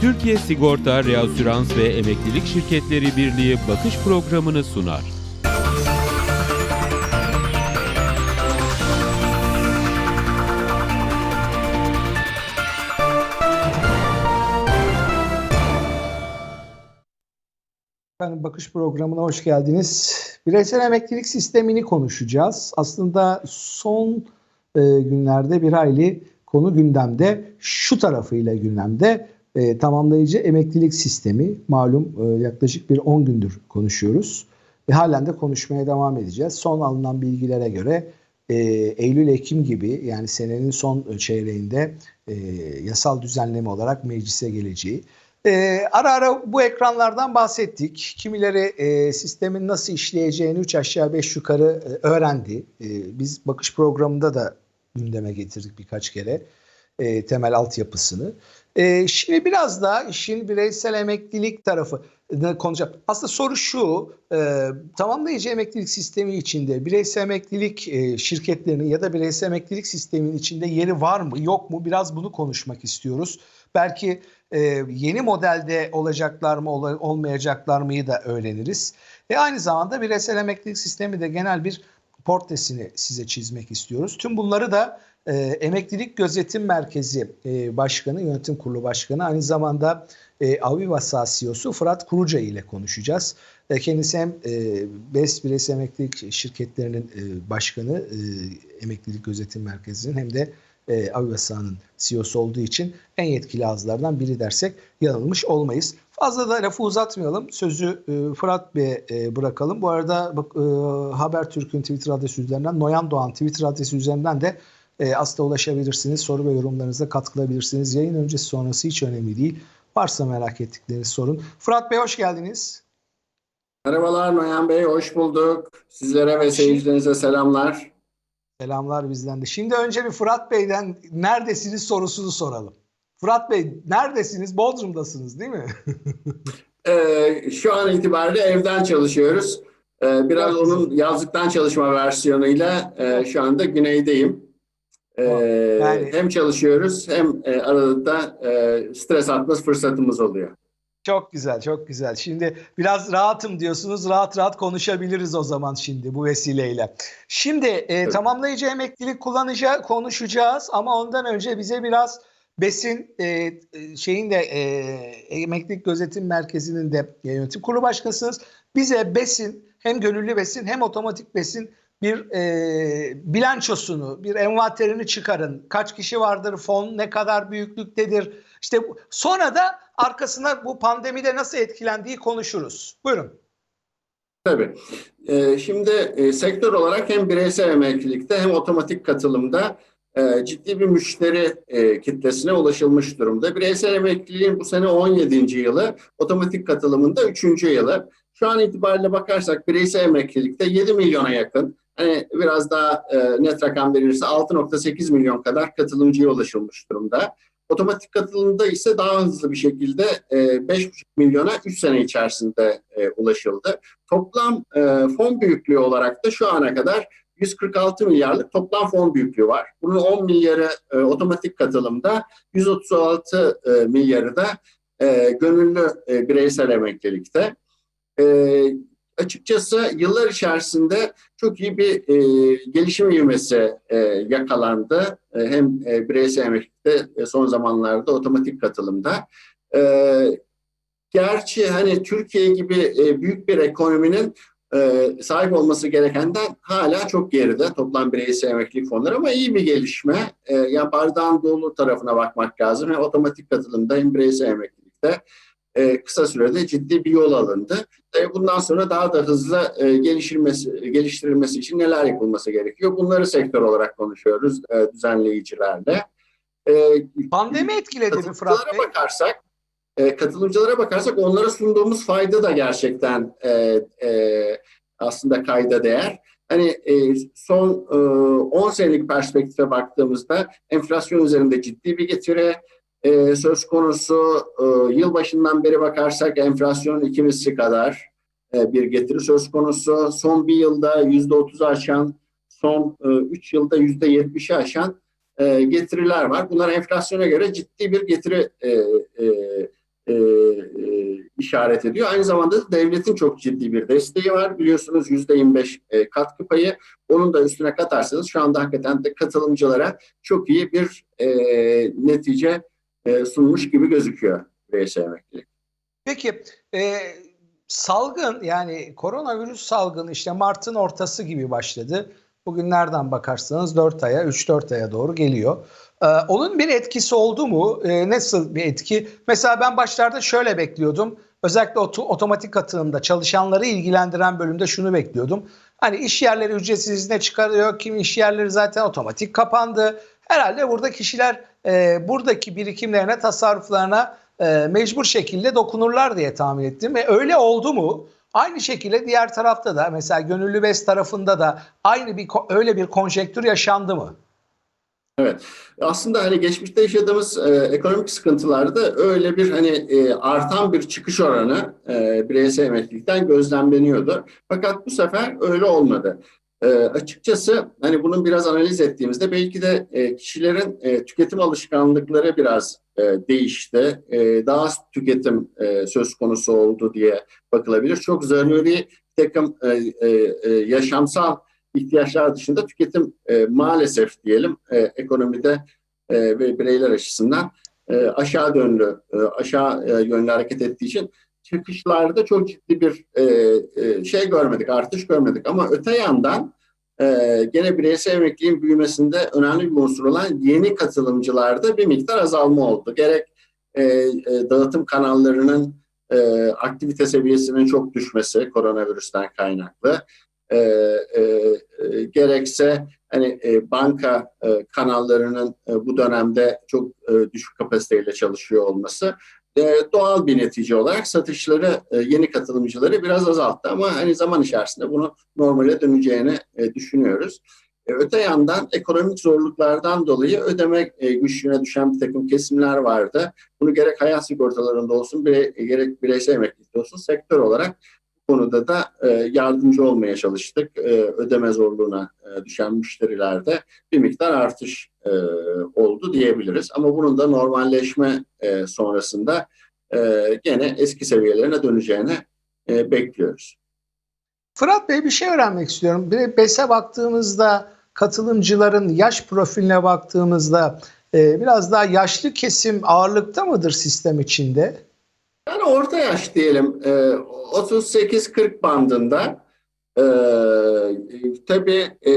Türkiye Sigorta, Reasürans ve Emeklilik Şirketleri Birliği bakış programını sunar. Efendim Bakış programına hoş geldiniz. Bireysel emeklilik sistemini konuşacağız. Aslında son e, günlerde bir hayli konu gündemde. Şu tarafıyla gündemde e, tamamlayıcı emeklilik sistemi. Malum e, yaklaşık bir 10 gündür konuşuyoruz. Ve halen de konuşmaya devam edeceğiz. Son alınan bilgilere göre e, Eylül-Ekim gibi yani senenin son çeyreğinde e, yasal düzenleme olarak meclise geleceği. Ee, ara ara bu ekranlardan bahsettik. Kimileri e, sistemin nasıl işleyeceğini 3 aşağı 5 yukarı e, öğrendi. E, biz bakış programında da gündeme getirdik birkaç kere e, temel altyapısını. E, şimdi biraz da işin bireysel emeklilik tarafı konuşacağım. Aslında soru şu, e, tamamlayıcı emeklilik sistemi içinde bireysel emeklilik e, şirketlerinin ya da bireysel emeklilik sisteminin içinde yeri var mı yok mu biraz bunu konuşmak istiyoruz. Belki e, yeni modelde olacaklar mı ol, olmayacaklar mıyı da öğreniriz. Ve aynı zamanda bireysel emeklilik sistemi de genel bir portresini size çizmek istiyoruz. Tüm bunları da e, Emeklilik Gözetim Merkezi e, Başkanı, Yönetim Kurulu Başkanı aynı zamanda e, Aviva CEO'su Fırat Kuruca ile konuşacağız. E, kendisi hem e, BES Bireysel Emeklilik Şirketlerinin e, Başkanı, e, Emeklilik Gözetim Merkezi'nin hem de e, Avivasa'nın CEO'su olduğu için en yetkili ağızlardan biri dersek yanılmış olmayız. Fazla da lafı uzatmayalım. Sözü e, Fırat Bey'e e, bırakalım. Bu arada bak, e, Habertürk'ün Twitter adresi üzerinden, Noyan Doğan Twitter adresi üzerinden de e, Asla ulaşabilirsiniz. Soru ve yorumlarınıza katkılabilirsiniz. Yayın öncesi sonrası hiç önemli değil. Varsa merak ettikleriniz sorun. Fırat Bey hoş geldiniz. Merhabalar Noyan Bey, hoş bulduk. Sizlere ve seyircilerinize selamlar. Selamlar bizden de. Şimdi önce bir Fırat Bey'den neredesiniz sorusunu soralım. Fırat Bey neredesiniz? Bodrum'dasınız değil mi? ee, şu an itibariyle evden çalışıyoruz. Ee, biraz onun yazlıktan çalışma versiyonuyla e, şu anda güneydeyim. Ee, yani, hem çalışıyoruz hem e, arada da e, stres atması fırsatımız oluyor. Çok güzel, çok güzel. Şimdi biraz rahatım diyorsunuz. Rahat rahat konuşabiliriz o zaman şimdi bu vesileyle. Şimdi e, evet. tamamlayıcı emeklilik kullanacağız, konuşacağız ama ondan önce bize biraz BES'in e, şeyin de e, Emeklilik Gözetim Merkezi'nin de yönetim kurulu başkanısınız. Bize BES'in hem gönüllü BES'in hem otomatik BES'in bir e, bilançosunu, bir envanterini çıkarın. Kaç kişi vardır, fon ne kadar büyüklüktedir. İşte sonra da arkasına bu pandemide nasıl etkilendiği konuşuruz. Buyurun. Tabii. Ee, şimdi e, sektör olarak hem bireysel emeklilikte hem otomatik katılımda e, ciddi bir müşteri e, kitlesine ulaşılmış durumda. Bireysel emekliliğin bu sene 17. yılı, otomatik katılımında 3. yılı. Şu an itibariyle bakarsak bireysel emeklilikte 7 milyona yakın hani biraz daha e, net rakam verirse 6.8 milyon kadar katılımcıya ulaşılmış durumda. Otomatik katılımda ise daha hızlı bir şekilde e, 5,5 milyona 3 sene içerisinde e, ulaşıldı. Toplam e, fon büyüklüğü olarak da şu ana kadar 146 milyarlık toplam fon büyüklüğü var. Bunun 10 milyarı e, otomatik katılımda, 136 e, milyarı da e, gönüllü e, bireysel emeklilikte. E, açıkçası yıllar içerisinde çok iyi bir e, gelişim ivmesi e, yakalandı. E, hem e, bireysel emeklilikte e, son zamanlarda otomatik katılımda. E, gerçi hani Türkiye gibi e, büyük bir ekonominin e, sahip olması gerekenden hala çok geride toplam bireysel emeklilik fonları ama iyi bir gelişme. E, yani bardağın dolu tarafına bakmak lazım. Hem otomatik katılımda hem bireysel emeklilikte e, kısa sürede ciddi bir yol alındı. E, bundan sonra daha da hızlı e, geliştirilmesi, geliştirilmesi için neler yapılması gerekiyor? Bunları sektör olarak konuşuyoruz e, düzenleyicilerle. E, Pandemi etkiledi mi Fırat Bey? bakarsak, e, katılımcılara bakarsak onlara sunduğumuz fayda da gerçekten e, e, aslında kayda değer. Hani e, son e, 10 senelik perspektife baktığımızda enflasyon üzerinde ciddi bir getiri, e, söz konusu e, yılbaşından beri bakarsak enflasyonun iki misli kadar e, bir getiri söz konusu. Son bir yılda yüzde otuzu aşan, son e, üç yılda yüzde yetmişi aşan e, getiriler var. Bunlar enflasyona göre ciddi bir getiri e, e, işaret ediyor. Aynı zamanda da devletin çok ciddi bir desteği var. Biliyorsunuz %25 e, katkı payı. Onun da üstüne katarsanız şu anda hakikaten de katılımcılara çok iyi bir e, netice e, sunmuş gibi gözüküyor bireysel emeklilik. Peki e, salgın yani koronavirüs salgını işte Mart'ın ortası gibi başladı. Bugün nereden bakarsanız 4 aya 3-4 aya doğru geliyor. Ee, onun bir etkisi oldu mu? Ee, nasıl bir etki? Mesela ben başlarda şöyle bekliyordum. Özellikle oto, otomatik katılımda çalışanları ilgilendiren bölümde şunu bekliyordum. Hani iş yerleri ücretsiz izne çıkarıyor. Kim iş yerleri zaten otomatik kapandı. Herhalde burada kişiler e, buradaki birikimlerine, tasarruflarına e, mecbur şekilde dokunurlar diye tahmin ettim. Ve öyle oldu mu? Aynı şekilde diğer tarafta da mesela gönüllü bez tarafında da aynı bir öyle bir konjektür yaşandı mı? Evet. Aslında hani geçmişte yaşadığımız e, ekonomik sıkıntılarda öyle bir hani e, artan bir çıkış oranı e, bireysel emeklilikten gözlemleniyordu. Fakat bu sefer öyle olmadı. E, açıkçası hani bunun biraz analiz ettiğimizde belki de e, kişilerin e, tüketim alışkanlıkları biraz e, değişti. E, daha az tüketim e, söz konusu oldu diye bakılabilir. Çok zaruri takım e, e, e, yaşamsal ihtiyaçlar dışında tüketim e, maalesef diyelim e, ekonomide e, ve bireyler açısından e, aşağı dönlü, e, aşağı e, yönlü hareket ettiği için çıkışlarda çok ciddi bir e, e, şey görmedik, artış görmedik. Ama öte yandan e, gene bireysel emekliliğin büyümesinde önemli bir unsur olan yeni katılımcılarda bir miktar azalma oldu. Gerek e, e, dağıtım kanallarının e, aktivite seviyesinin çok düşmesi koronavirüsten kaynaklı, e, e, e, gerekse hani e, banka e, kanallarının e, bu dönemde çok e, düşük kapasiteyle çalışıyor olması e, doğal bir netice olarak satışları e, yeni katılımcıları biraz azalttı ama hani zaman içerisinde bunu normale döneceğini e, düşünüyoruz. E, öte yandan ekonomik zorluklardan dolayı ödeme e, güçlüğüne düşen bir takım kesimler vardı. Bunu gerek hayat sigortalarında olsun, gerek bireysel emeklilikte olsun sektör olarak konuda da e, yardımcı olmaya çalıştık. E, ödeme zorluğuna e, düşen müşterilerde bir miktar artış e, oldu diyebiliriz. Ama bunun da normalleşme e, sonrasında e, gene eski seviyelerine döneceğini e, bekliyoruz. Fırat Bey bir şey öğrenmek istiyorum. Bir BES'e baktığımızda katılımcıların yaş profiline baktığımızda e, biraz daha yaşlı kesim ağırlıkta mıdır sistem içinde? Yani orta yaş diyelim. E, 38-40 bandında. E, tabii e,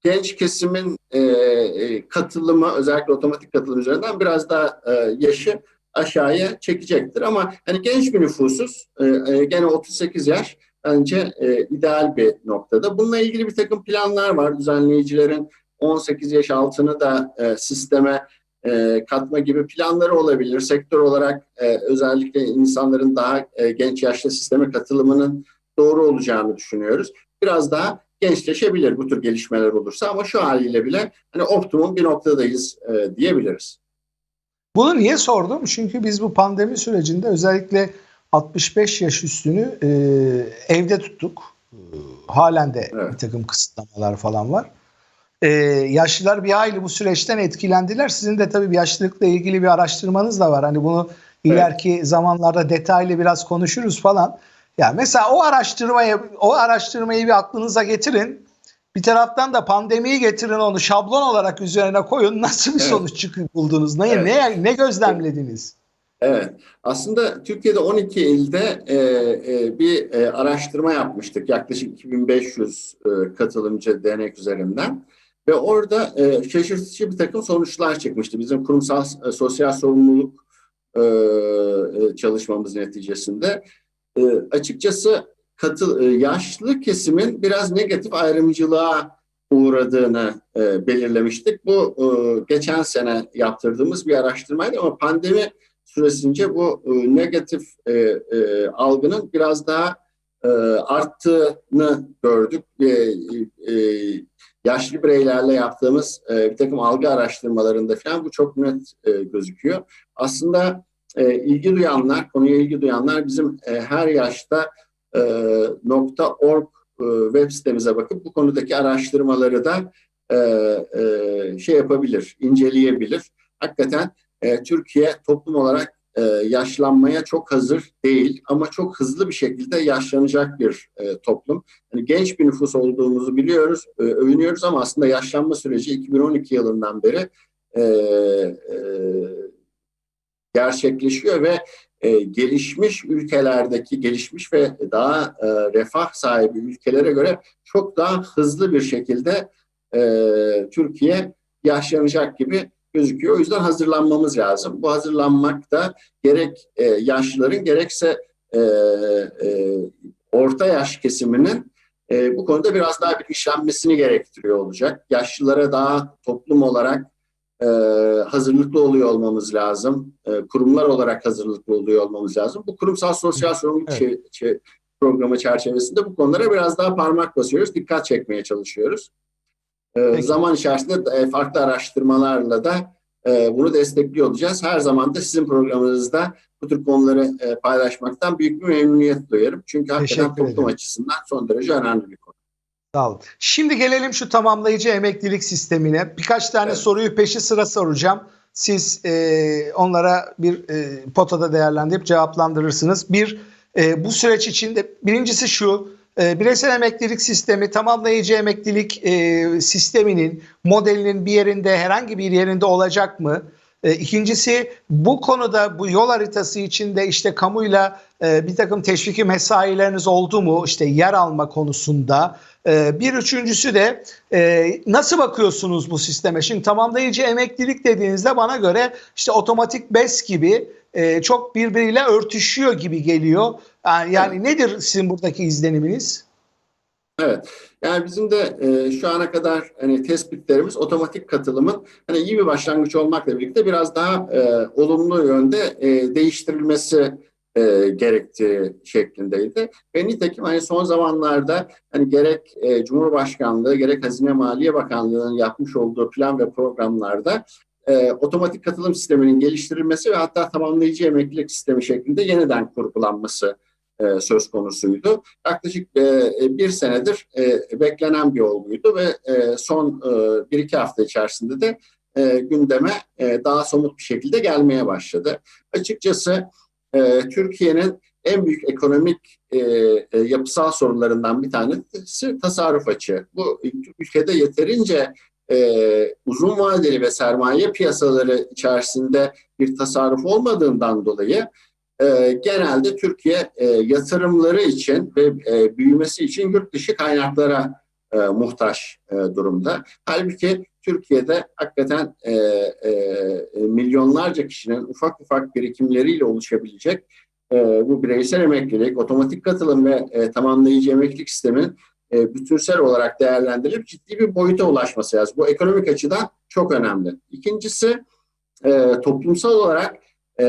genç kesimin e, katılımı özellikle otomatik katılım üzerinden biraz daha e, yaşı aşağıya çekecektir. Ama hani genç bir nüfusuz e, e, gene 38 yaş bence e, ideal bir noktada. Bununla ilgili bir takım planlar var. Düzenleyicilerin 18 yaş altını da e, sisteme e, katma gibi planları olabilir. Sektör olarak e, özellikle insanların daha e, genç yaşta sisteme katılımının doğru olacağını düşünüyoruz. Biraz daha gençleşebilir bu tür gelişmeler olursa ama şu haliyle bile hani optimum bir noktadayız e, diyebiliriz. Bunu niye sordum? Çünkü biz bu pandemi sürecinde özellikle 65 yaş üstünü e, evde tuttuk. E, halen de evet. bir takım kısıtlamalar falan var. E, yaşlılar bir aile bu süreçten etkilendiler. Sizin de tabii yaşlılıkla ilgili bir araştırmanız da var. Hani bunu ileriki evet. zamanlarda detaylı biraz konuşuruz falan. Ya mesela o araştırmayı o araştırmayı bir aklınıza getirin. Bir taraftan da pandemiyi getirin onu şablon olarak üzerine koyun. Nasıl bir evet. sonuç çıkıp buldunuz? Ne, evet. ne ne gözlemlediniz? Evet. Aslında Türkiye'de 12 ilde e, e, bir e, araştırma yapmıştık. Yaklaşık 2500 e, katılımcı denek üzerinden. Ve orada e, şaşırtıcı bir takım sonuçlar çıkmıştı. Bizim kurumsal e, sosyal sorumluluk e, e, çalışmamız neticesinde. E, açıkçası katı, e, yaşlı kesimin biraz negatif ayrımcılığa uğradığını e, belirlemiştik. Bu e, geçen sene yaptırdığımız bir araştırmaydı ama pandemi süresince bu e, negatif e, e, algının biraz daha e, arttığını gördük. E, e, yaşlı bireylerle yaptığımız e, bir takım algı araştırmalarında falan bu çok net e, gözüküyor. Aslında e, ilgi duyanlar, konuya ilgi duyanlar bizim e, her yaşta e, .org e, web sitemize bakıp bu konudaki araştırmaları da e, e, şey yapabilir, inceleyebilir. Hakikaten e, Türkiye toplum olarak e, yaşlanmaya çok hazır değil ama çok hızlı bir şekilde yaşlanacak bir e, toplum. Yani genç bir nüfus olduğumuzu biliyoruz, e, övünüyoruz ama aslında yaşlanma süreci 2012 yılından beri e, e, gerçekleşiyor ve e, gelişmiş ülkelerdeki gelişmiş ve daha e, refah sahibi ülkelere göre çok daha hızlı bir şekilde e, Türkiye yaşlanacak gibi gözüküyor. O yüzden hazırlanmamız lazım. Bu hazırlanmak da gerek e, yaşlıların gerekse e, e, orta yaş kesiminin e, bu konuda biraz daha bilinçlenmesini gerektiriyor olacak. Yaşlılara daha toplum olarak e, hazırlıklı oluyor olmamız lazım. E, kurumlar olarak hazırlıklı oluyor olmamız lazım. Bu kurumsal sosyal sorumluluk Evet. programı çerçevesinde bu konulara biraz daha parmak basıyoruz, dikkat çekmeye çalışıyoruz. E, Peki. zaman içerisinde e, farklı araştırmalarla da e, bunu destekliyor olacağız. Her zaman da sizin programınızda bu tür konuları e, paylaşmaktan büyük bir memnuniyet duyarım. Çünkü hakikaten Teşekkür toplum ederim. açısından son derece önemli bir konu. Sağ olun. Şimdi gelelim şu tamamlayıcı emeklilik sistemine. Birkaç tane Evet. soruyu peşi sıra soracağım. Siz e, onlara bir e, potada değerlendirip cevaplandırırsınız. Bir, e, bu süreç içinde birincisi şu, e, bireysel emeklilik sistemi tamamlayıcı emeklilik e, sisteminin modelinin bir yerinde herhangi bir yerinde olacak mı? E, ikincisi bu konuda bu yol haritası içinde işte kamuyla e, bir takım teşviki mesaileriniz oldu mu? İşte yer alma konusunda. E, bir üçüncüsü de e, nasıl bakıyorsunuz bu sisteme? Şimdi tamamlayıcı emeklilik dediğinizde bana göre işte otomatik BES gibi e, çok birbiriyle örtüşüyor gibi geliyor. Yani, yani nedir sizin buradaki izleniminiz? Evet. Yani bizim de e, şu ana kadar hani tespitlerimiz otomatik katılımın hani iyi bir başlangıç olmakla birlikte biraz daha e, olumlu yönde e, değiştirilmesi e, gerektiği şeklindeydi. Ve nitekim hani son zamanlarda hani gerek e, Cumhurbaşkanlığı gerek Hazine Maliye Bakanlığı'nın yapmış olduğu plan ve programlarda e, otomatik katılım sisteminin geliştirilmesi ve hatta tamamlayıcı emeklilik sistemi şeklinde yeniden kurgulanması e, söz konusuydu. Yaklaşık e, bir senedir e, beklenen bir olguydu ve e, son e, bir iki hafta içerisinde de e, gündeme e, daha somut bir şekilde gelmeye başladı. Açıkçası e, Türkiye'nin en büyük ekonomik e, e, yapısal sorunlarından bir tanesi tasarruf açığı. Bu ülkede yeterince e, uzun vadeli ve sermaye piyasaları içerisinde bir tasarruf olmadığından dolayı e, genelde Türkiye e, yatırımları için ve e, büyümesi için yurt dışı kaynaklara e, muhtaç e, durumda. Halbuki Türkiye'de hakikaten e, e, milyonlarca kişinin ufak ufak birikimleriyle oluşabilecek e, bu bireysel emeklilik, otomatik katılım ve e, tamamlayıcı emeklilik sisteminin e, bütünsel olarak değerlendirilip ciddi bir boyuta ulaşması lazım. Bu ekonomik açıdan çok önemli. İkincisi e, toplumsal olarak e,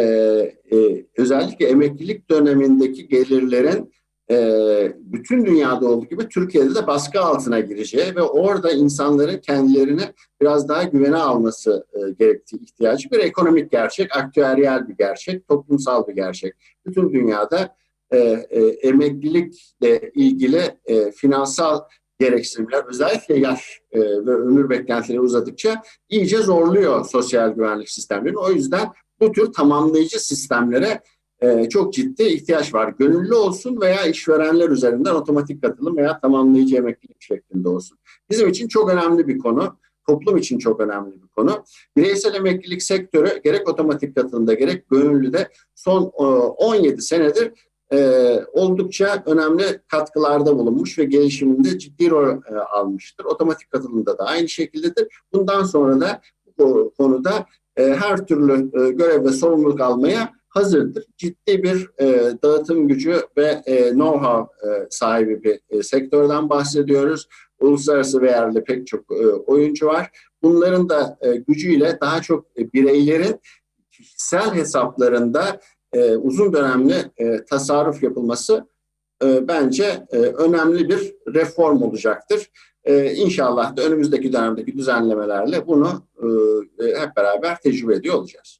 e, özellikle emeklilik dönemindeki gelirlerin e, bütün dünyada olduğu gibi Türkiye'de de baskı altına gireceği ve orada insanların kendilerini biraz daha güvene alması e, gerektiği ihtiyacı bir ekonomik gerçek, aktüeryel bir gerçek, toplumsal bir gerçek. Bütün dünyada e, e, emeklilikle ilgili e, finansal gereksinimler özellikle yaş e, ve ömür beklentileri uzadıkça iyice zorluyor sosyal güvenlik sistemlerini. O yüzden bu tür tamamlayıcı sistemlere e, çok ciddi ihtiyaç var. Gönüllü olsun veya işverenler üzerinden otomatik katılım veya tamamlayıcı emeklilik şeklinde olsun. Bizim için çok önemli bir konu. Toplum için çok önemli bir konu. Bireysel emeklilik sektörü gerek otomatik katılımda gerek gönüllüde son e, 17 senedir e, oldukça önemli katkılarda bulunmuş ve gelişiminde ciddi rol e, almıştır. Otomatik katılımda da aynı şekildedir. Bundan sonra da konuda e, her türlü e, görev ve sorumluluk almaya hazırdır. Ciddi bir e, dağıtım gücü ve e, know-how e, sahibi bir e, sektörden bahsediyoruz. Uluslararası değerli pek çok e, oyuncu var. Bunların da e, gücüyle daha çok e, bireylerin kişisel hesaplarında e, uzun dönemli e, tasarruf yapılması e, bence e, önemli bir reform olacaktır. E, inşallah da önümüzdeki dönemdeki düzenlemelerle bunu e, hep beraber tecrübe ediyor olacağız.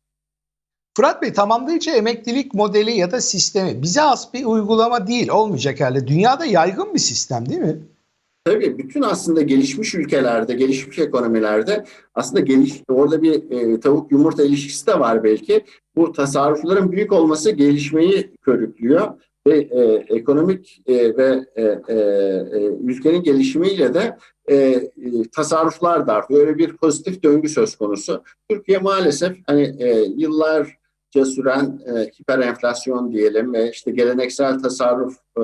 Fırat Bey tamamlayıcı emeklilik modeli ya da sistemi bize has bir uygulama değil olmayacak herhalde. Dünyada yaygın bir sistem değil mi? Tabii bütün aslında gelişmiş ülkelerde, gelişmiş ekonomilerde aslında geliş, orada bir e, tavuk yumurta ilişkisi de var belki. Bu tasarrufların büyük olması gelişmeyi körüklüyor ve e, ekonomik e, ve e, e, e, ülkenin gelişimiyle de e, e, tasarruflar da artıyor. Öyle bir pozitif döngü söz konusu. Türkiye maalesef hani e, yıllarca süren e, hiper enflasyon diyelim ve işte geleneksel tasarruf e,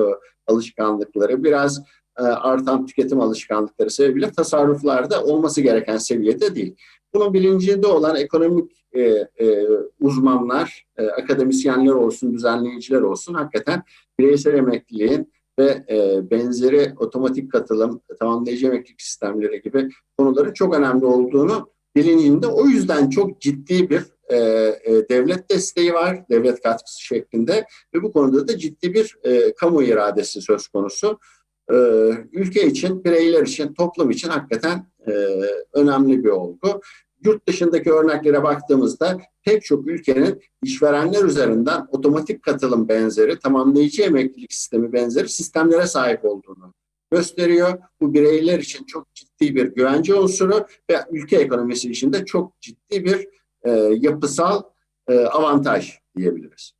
alışkanlıkları biraz e, artan tüketim alışkanlıkları sebebiyle tasarruflarda olması gereken seviyede değil. Bunun bilincinde olan ekonomik e, e, uzmanlar, e, akademisyenler olsun, düzenleyiciler olsun hakikaten bireysel emekliliğin ve e, benzeri otomatik katılım, tamamlayıcı emeklilik sistemleri gibi konuların çok önemli olduğunu bilincinde. O yüzden çok ciddi bir e, e, devlet desteği var, devlet katkısı şeklinde ve bu konuda da ciddi bir e, kamu iradesi söz konusu e, ülke için, bireyler için, toplum için hakikaten e, önemli bir olgu. Yurt dışındaki örneklere baktığımızda pek çok ülkenin işverenler üzerinden otomatik katılım benzeri, tamamlayıcı emeklilik sistemi benzeri sistemlere sahip olduğunu gösteriyor. Bu bireyler için çok ciddi bir güvence unsuru ve ülke ekonomisi için de çok ciddi bir e, yapısal e, avantaj diyebiliriz.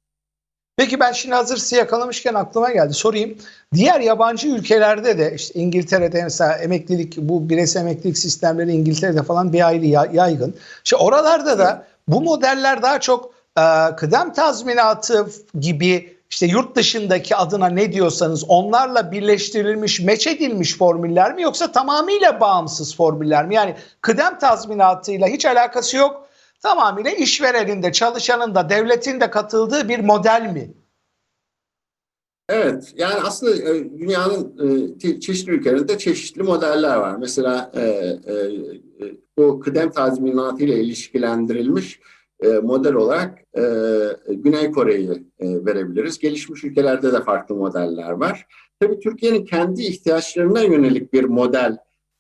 Peki ben şimdi hazır sizi yakalamışken aklıma geldi sorayım. Diğer yabancı ülkelerde de işte İngiltere'de mesela emeklilik bu bireysel emeklilik sistemleri İngiltere'de falan bir aile yaygın. İşte oralarda da bu modeller daha çok e, kıdem tazminatı gibi işte yurt dışındaki adına ne diyorsanız onlarla birleştirilmiş, meç edilmiş formüller mi yoksa tamamıyla bağımsız formüller mi? Yani kıdem tazminatıyla hiç alakası yok. Tamamıyla işverenin de çalışanın da devletin de katıldığı bir model mi? Evet, yani aslında e, dünyanın e, çeşitli ülkelerinde çeşitli modeller var. Mesela e, bu kıdem tazminatı ile ilişkilendirilmiş model olarak Güney Kore'yi verebiliriz. Gelişmiş ülkelerde de farklı modeller var. Tabii Türkiye'nin kendi ihtiyaçlarına yönelik bir model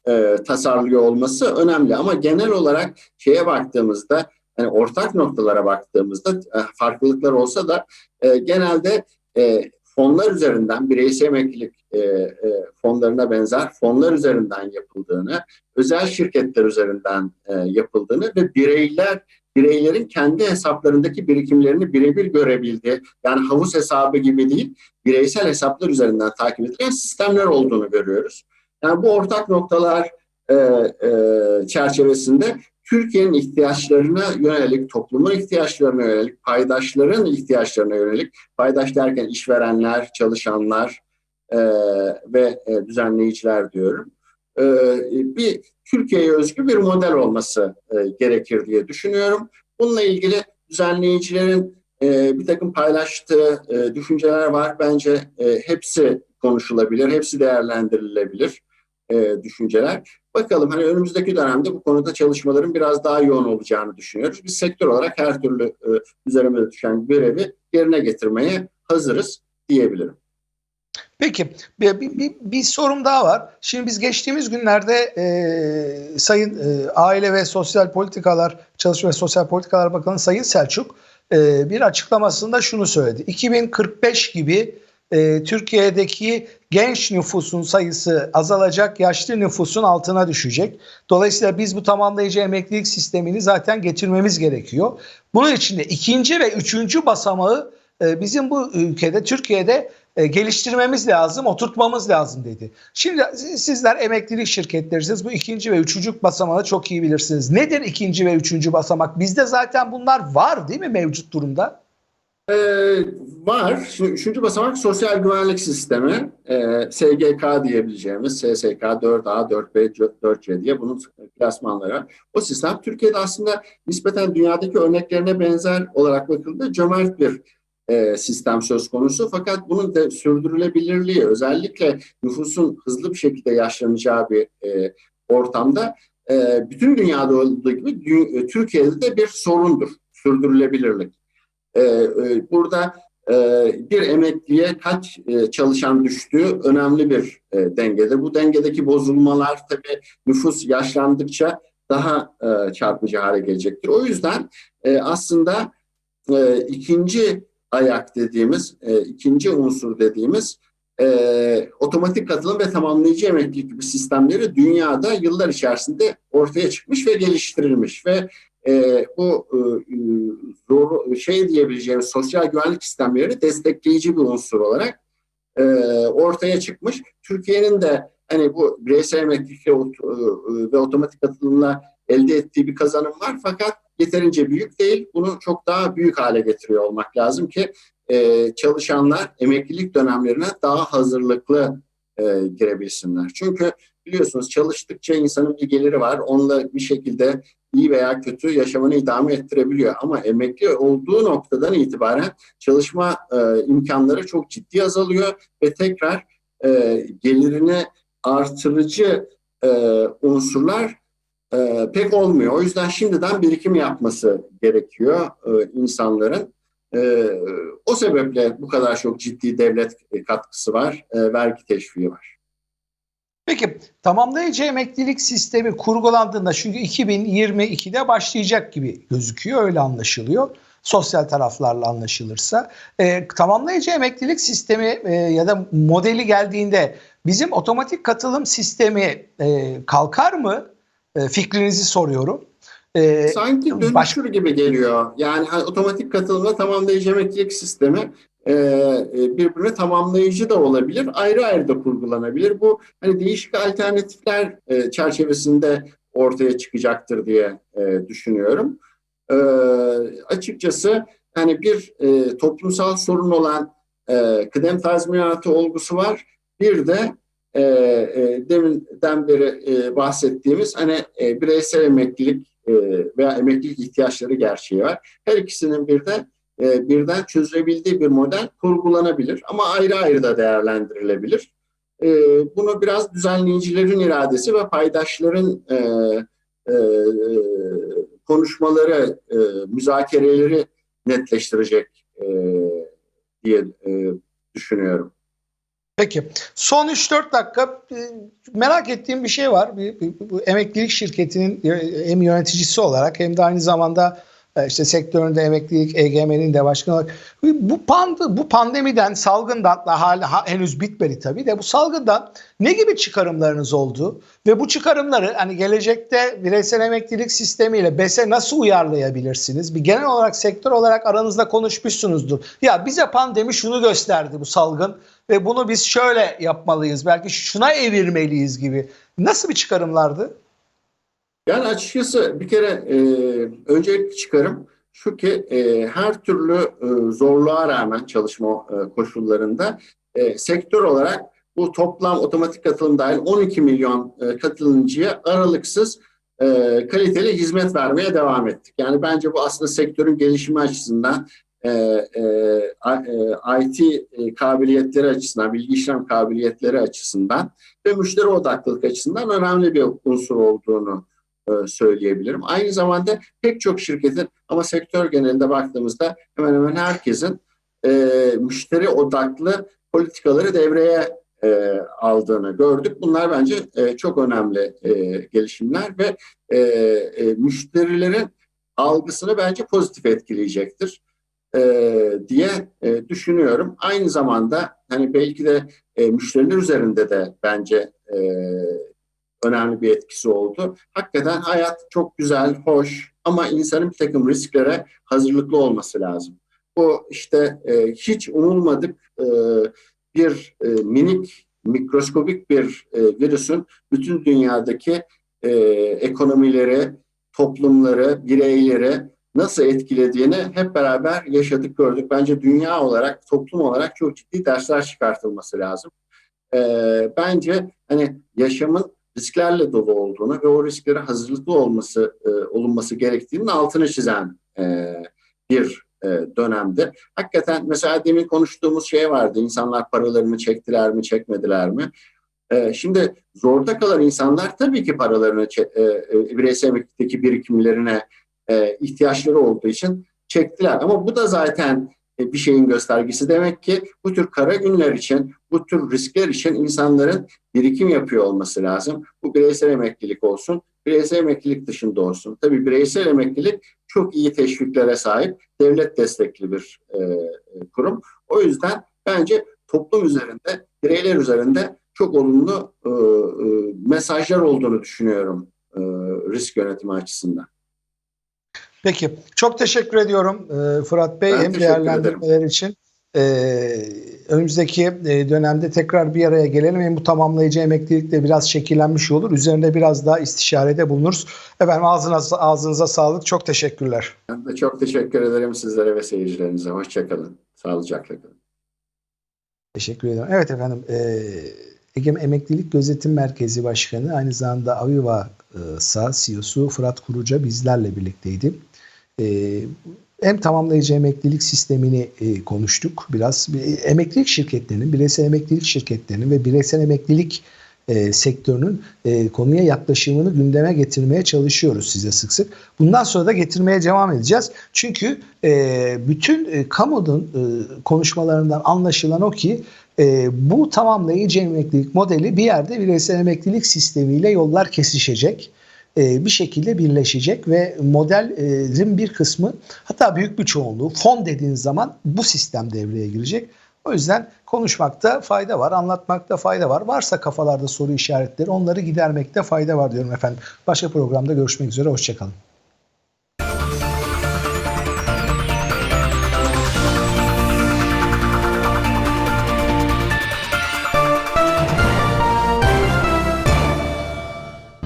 e, tasarlıyor olması önemli. Ama genel olarak şeye baktığımızda, yani ortak noktalara baktığımızda e, farklılıklar olsa da e, genelde e, fonlar üzerinden bireysel emeklilik e, e, fonlarına benzer fonlar üzerinden yapıldığını, özel şirketler üzerinden e, yapıldığını ve bireyler bireylerin kendi hesaplarındaki birikimlerini birebir görebildiği, yani havuz hesabı gibi değil, bireysel hesaplar üzerinden takip edilen sistemler olduğunu görüyoruz. Yani bu ortak noktalar e, e, çerçevesinde Türkiye'nin ihtiyaçlarına yönelik, toplumun ihtiyaçlarına yönelik, paydaşların ihtiyaçlarına yönelik, paydaş derken işverenler, çalışanlar e, ve e, düzenleyiciler diyorum. E, bir Türkiye'ye özgü bir model olması e, gerekir diye düşünüyorum. Bununla ilgili düzenleyicilerin e, bir takım paylaştığı e, düşünceler var. Bence e, hepsi konuşulabilir, hepsi değerlendirilebilir e, düşünceler. Bakalım hani önümüzdeki dönemde bu konuda çalışmaların biraz daha yoğun olacağını düşünüyoruz. Biz sektör olarak her türlü e, üzerimize düşen görevi yerine getirmeye hazırız diyebilirim. Peki bir, bir, bir sorum daha var. Şimdi biz geçtiğimiz günlerde e, Sayın e, Aile ve Sosyal Politikalar Çalışma ve Sosyal Politikalar Bakanı Sayın Selçuk e, bir açıklamasında şunu söyledi. 2045 gibi e, Türkiye'deki genç nüfusun sayısı azalacak, yaşlı nüfusun altına düşecek. Dolayısıyla biz bu tamamlayıcı emeklilik sistemini zaten getirmemiz gerekiyor. Bunun için de ikinci ve üçüncü basamağı e, bizim bu ülkede, Türkiye'de e, geliştirmemiz lazım, oturtmamız lazım dedi. Şimdi sizler emeklilik şirketlerisiniz. Bu ikinci ve üçüncü basamağı çok iyi bilirsiniz. Nedir ikinci ve üçüncü basamak? Bizde zaten bunlar var değil mi mevcut durumda? Ee, var. Üçüncü basamak sosyal güvenlik sistemi. Ee, SGK diyebileceğimiz SSK 4A, 4B, 4C diye bunun klasmanları. O sistem Türkiye'de aslında nispeten dünyadaki örneklerine benzer olarak bakıldığında cömert bir e, sistem söz konusu. Fakat bunun da sürdürülebilirliği özellikle nüfusun hızlı bir şekilde yaşlanacağı bir e, ortamda e, bütün dünyada olduğu gibi Türkiye'de de bir sorundur sürdürülebilirlik. E, e, burada e, bir emekliye kaç e, çalışan düştüğü önemli bir e, dengedir. Bu dengedeki bozulmalar tabii nüfus yaşlandıkça daha çarpıcı hale gelecektir. O yüzden aslında ikinci ayak dediğimiz, ikinci unsur dediğimiz otomatik katılım ve tamamlayıcı emeklilik gibi sistemleri dünyada yıllar içerisinde ortaya çıkmış ve geliştirilmiş ve e, bu e, zor şey diyebileceğimiz sosyal güvenlik sistemlerini destekleyici bir unsur olarak e, ortaya çıkmış. Türkiye'nin de hani bu bireysel emeklilik ve, ot- ve otomatik katılımla elde ettiği bir kazanım var fakat yeterince büyük değil. Bunu çok daha büyük hale getiriyor olmak lazım ki e, çalışanlar emeklilik dönemlerine daha hazırlıklı e, girebilsinler. Çünkü biliyorsunuz çalıştıkça insanın bir geliri var. Onunla bir şekilde iyi veya kötü yaşamını idame ettirebiliyor. Ama emekli olduğu noktadan itibaren çalışma e, imkanları çok ciddi azalıyor ve tekrar e, gelirini artırıcı e, unsurlar e, pek olmuyor. O yüzden şimdiden birikim yapması gerekiyor e, insanların. E, o sebeple bu kadar çok ciddi devlet katkısı var, e, vergi teşviği var. Peki tamamlayıcı emeklilik sistemi kurgulandığında çünkü 2022'de başlayacak gibi gözüküyor öyle anlaşılıyor. Sosyal taraflarla anlaşılırsa. E, tamamlayıcı emeklilik sistemi e, ya da modeli geldiğinde bizim otomatik katılım sistemi e, kalkar mı? E, fikrinizi soruyorum. E, Sanki dönüşür baş- gibi geliyor. Yani hani otomatik katılımla tamamlayıcı emeklilik sistemi birbirine tamamlayıcı da olabilir, ayrı ayrı da kurgulanabilir. Bu hani değişik alternatifler e, çerçevesinde ortaya çıkacaktır diye e, düşünüyorum. E, açıkçası hani bir e, toplumsal sorun olan e, kıdem tazminatı olgusu var. Bir de e, e, deminden beri e, bahsettiğimiz hani e, bireysel emeklilik e, veya emeklilik ihtiyaçları gerçeği var. Her ikisinin bir de e, birden çözülebildiği bir model kurgulanabilir ama ayrı ayrı da değerlendirilebilir. E, bunu biraz düzenleyicilerin iradesi ve paydaşların e, e, konuşmaları, e, müzakereleri netleştirecek e, diye e, düşünüyorum. Peki son 3-4 dakika e, merak ettiğim bir şey var. Bir, emeklilik şirketinin hem yöneticisi olarak hem de aynı zamanda işte sektöründe emeklilik EGM'nin de başkanı olarak bu pand bu pandemiden salgından da hala ha- henüz bitmedi tabii de bu salgından ne gibi çıkarımlarınız oldu ve bu çıkarımları hani gelecekte bireysel emeklilik sistemiyle BES'e nasıl uyarlayabilirsiniz? Bir genel olarak sektör olarak aranızda konuşmuşsunuzdur. Ya bize pandemi şunu gösterdi bu salgın ve bunu biz şöyle yapmalıyız. Belki şuna evirmeliyiz gibi. Nasıl bir çıkarımlardı? Yani açıkçası bir kere e, öncelikli çıkarım şu ki e, her türlü e, zorluğa rağmen çalışma e, koşullarında e, sektör olarak bu toplam otomatik katılım dahil 12 milyon e, katılımcıya aralıksız e, kaliteli hizmet vermeye devam ettik. Yani bence bu aslında sektörün gelişimi açısından e, e, e, IT e, kabiliyetleri açısından, bilgi işlem kabiliyetleri açısından ve müşteri odaklılık açısından önemli bir unsur olduğunu söyleyebilirim. Aynı zamanda pek çok şirketin ama sektör genelinde baktığımızda hemen hemen herkesin e, müşteri odaklı politikaları devreye e, aldığını gördük. Bunlar bence e, çok önemli e, gelişimler ve e, e, müşterilerin algısını bence pozitif etkileyecektir e, diye e, düşünüyorum. Aynı zamanda hani belki de e, müşteriler üzerinde de bence e, önemli bir etkisi oldu. Hakikaten hayat çok güzel, hoş ama insanın bir takım risklere hazırlıklı olması lazım. Bu işte e, hiç umulmadık e, bir e, minik, mikroskobik bir e, virüsün bütün dünyadaki e, ekonomileri, toplumları, bireyleri nasıl etkilediğini hep beraber yaşadık, gördük. Bence dünya olarak, toplum olarak çok ciddi dersler çıkartılması lazım. E, bence hani yaşamın risklerle dolu olduğunu ve o risklere hazırlıklı olması e, olunması gerektiğinin altını çizen e, bir e, dönemde. Hakikaten mesela demin konuştuğumuz şey vardı. İnsanlar paralarını çektiler mi, çekmediler mi? E, şimdi zorda kalan insanlar tabii ki paralarını e, e, bireysel emeklikteki birikimlerine e, ihtiyaçları olduğu için çektiler. Ama bu da zaten bir şeyin göstergesi. Demek ki bu tür kara günler için, bu tür riskler için insanların birikim yapıyor olması lazım. Bu bireysel emeklilik olsun, bireysel emeklilik dışında olsun. Tabii bireysel emeklilik çok iyi teşviklere sahip, devlet destekli bir e, kurum. O yüzden bence toplum üzerinde bireyler üzerinde çok olumlu e, e, mesajlar olduğunu düşünüyorum e, risk yönetimi açısından. Peki. Çok teşekkür ediyorum e, Fırat Bey Ben hem değerlendirmeler için. Ee, önümüzdeki e, dönemde tekrar bir araya gelelim. Hem bu tamamlayıcı emeklilik de biraz şekillenmiş olur. Üzerinde biraz daha istişarede bulunuruz. Efendim ağzınıza, ağzınıza sağlık. Çok teşekkürler. Ben de çok teşekkür ederim sizlere ve seyircilerinize. Hoşçakalın. Sağlıcakla kalın. Teşekkür ederim. Evet efendim. E, Egem Emeklilik Gözetim Merkezi Başkanı aynı zamanda Aviva e, SA CEO'su Fırat Kuruca bizlerle birlikteydi. E, hem tamamlayıcı emeklilik sistemini e, konuştuk biraz. Bir, emeklilik şirketlerinin, bireysel emeklilik şirketlerinin ve bireysel emeklilik e, sektörünün e, konuya yaklaşımını gündeme getirmeye çalışıyoruz size sık sık. Bundan sonra da getirmeye devam edeceğiz. Çünkü e, bütün e, kamunun e, konuşmalarından anlaşılan o ki e, bu tamamlayıcı emeklilik modeli bir yerde bireysel emeklilik sistemiyle yollar kesişecek. E, bir şekilde birleşecek ve modelin bir kısmı hatta büyük bir çoğunluğu fon dediğiniz zaman bu sistem devreye girecek. O yüzden konuşmakta fayda var, anlatmakta fayda var. Varsa kafalarda soru işaretleri onları gidermekte fayda var diyorum efendim. Başka programda görüşmek üzere, hoşçakalın.